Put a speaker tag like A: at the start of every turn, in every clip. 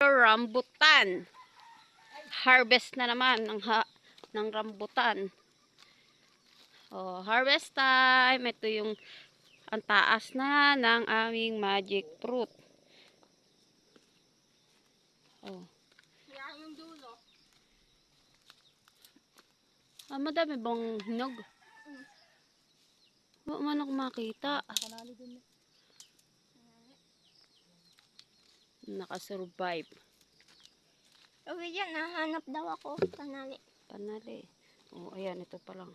A: Rambutan. Harvest na naman ng, ha ng rambutan. Oh, harvest time. Ito yung ang taas na ng aming magic fruit. Oh.
B: Yan yung dulo.
A: Ah, madami bang hinog? Wala man ako makita.
B: Panalo din.
A: Nakasurvive.
B: Uwi yan, nahanap daw ako. Panali.
A: Panali. Oh, ayan, ito pa lang.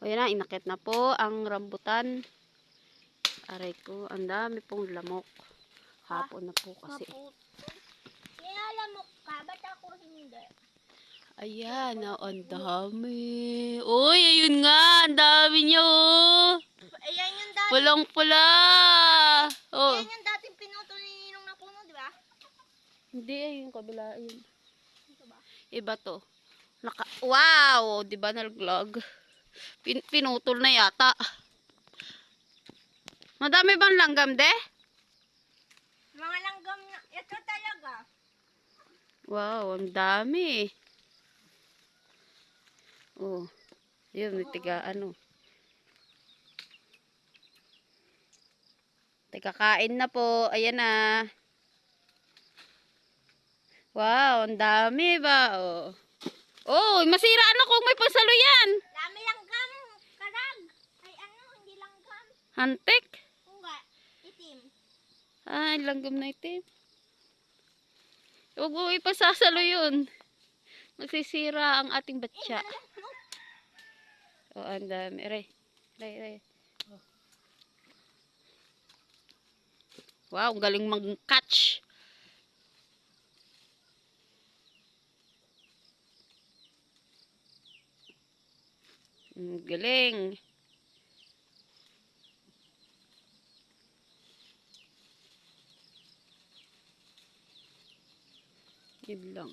A: O yan na, inakit na po ang rambutan. Aray ko, ang dami pong lamok. Hapon na po kasi.
B: Kaya alam mo ka, ba't ako hindi?
A: Ayan, oh, ang dami. Uy, ayun nga, ang dami nyo. oh.
B: Ayan yung dati.
A: Pulang pula. Oh,
B: Ayan yung dating pinutol ni Ninong na puno, di ba?
A: hindi, ayun, kabila, ayun.
B: Ito ba?
A: Iba to. Naka, wow! Di ba nalglog? Pin, pinutol na yata. Madami bang langgam, de?
B: Mga langgam na. Ito talaga.
A: Wow, ang dami. Oh. Yun, may tiga, ano. Tiga kain na po. Ayan na. Wow, ang dami ba? Oh. Oh, masira ano kung may pansalo yan?
B: Dami langgam. Karag. Ay ano, hindi langgam.
A: Hantik.
B: Kung nga, itim.
A: Ay, langgam na itim. Huwag mo ipasasalo yun. Magsisira ang ating batya. Oh, ang dami. Aray. Aray, aray. Wow, galing mag-catch. Galing. Yun lang.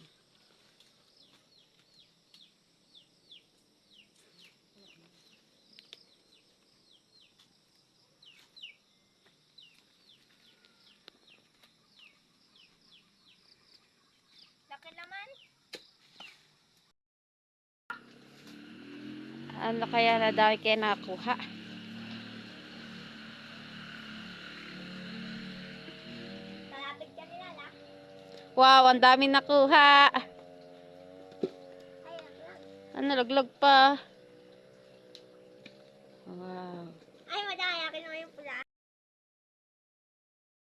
A: ano kaya na dami kaya nakakuha wow ang dami nakuha. Ano laglag pa. Wow ay madaya akin yung pula.